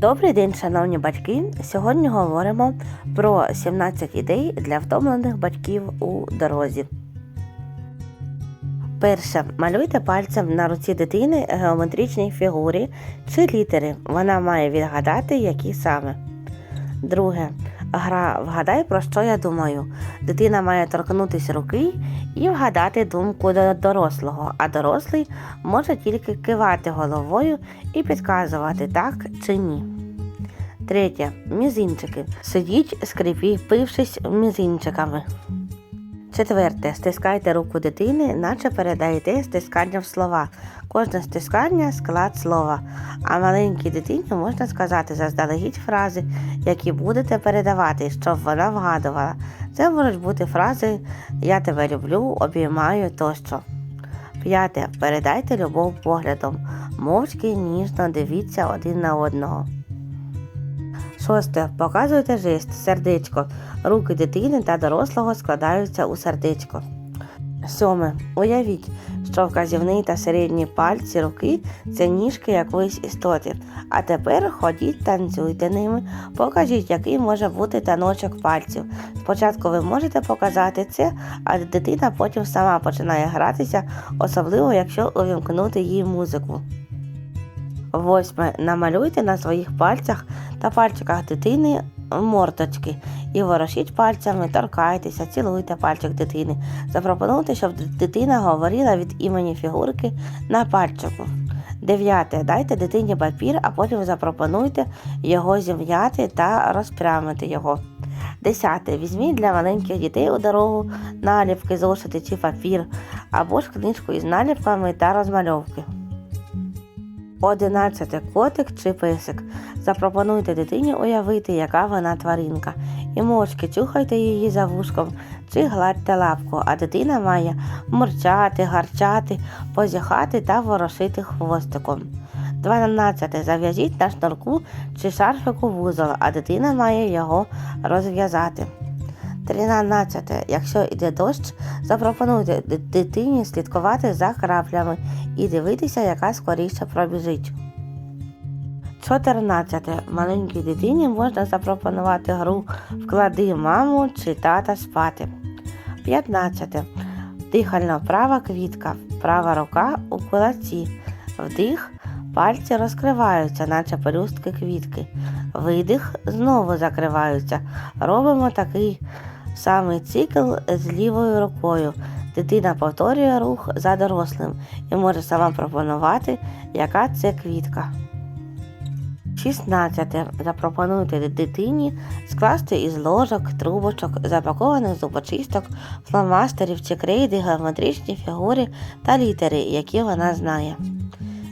Добрий день, шановні батьки! Сьогодні говоримо про 17 ідей для втомлених батьків у дорозі. Перше. Малюйте пальцем на руці дитини геометричні фігури чи літери. Вона має відгадати, які саме. Друге. Гра Вгадай, про що я думаю. Дитина має торкнутися руки і вгадати думку до дорослого, а дорослий може тільки кивати головою і підказувати так чи ні. Третє. Мізинчики. Сидіть, скріпившись мізинчиками. Четверте. Стискайте руку дитини, наче передаєте стискання в слова. Кожне стискання склад слова. А маленькій дитині можна сказати заздалегідь фрази, які будете передавати, щоб вона вгадувала. Це можуть бути фрази Я тебе люблю, обіймаю тощо. П'яте. Передайте любов поглядом. Мовчки ніжно дивіться один на одного. Шосте. Показуйте жест, сердечко. Руки дитини та дорослого складаються у сердечко. Сьоме. Уявіть, що вказівний та середні пальці руки це ніжки якоїсь істоти. А тепер ходіть, танцюйте ними, покажіть, який може бути таночок пальців. Спочатку ви можете показати це, а дитина потім сама починає гратися, особливо якщо увімкнути їй музику. Восьме. Намалюйте на своїх пальцях та пальчиках дитини морточки і ворушіть пальцями, торкайтеся, цілуйте пальчик дитини. Запропонуйте, щоб дитина говорила від імені фігурки на пальчику. Дев'яте. Дайте дитині папір, а потім запропонуйте його зім'яти та розпрямити його. Десяте. Візьміть для маленьких дітей у дорогу наліпки, зошити чи папір, або ж книжку із наліпками та розмальовки. Одинадцяте. Котик чи песик. Запропонуйте дитині уявити, яка вона тваринка. І мовчки чухайте її за вушком чи гладьте лапку, а дитина має мурчати, гарчати, позіхати та ворошити хвостиком. 12. Зав'яжіть на шнурку чи шарфику вузол, а дитина має його розв'язати. 13. Якщо йде дощ, запропонуйте дитині слідкувати за краплями і дивитися, яка скоріше пробіжить. 14. Маленькій дитині можна запропонувати гру Вклади маму чи тата спати. 15. Дихальна права квітка. Права рука у кулаці. Вдих. Пальці розкриваються, наче пелюстки квітки. Видих знову закриваються. Робимо такий самий цикл з лівою рукою. Дитина повторює рух за дорослим і може сама пропонувати, яка це квітка. 16. Запропонуйте дитині скласти із ложок, трубочок, запакованих зубочисток, фломастерів чи крейди геометричні фігури та літери, які вона знає.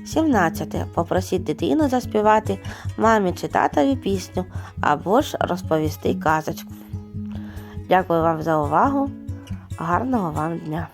17. Попросіть дитину заспівати мамі чи татові пісню або ж розповісти казочку. Дякую вам за увагу. Гарного вам дня!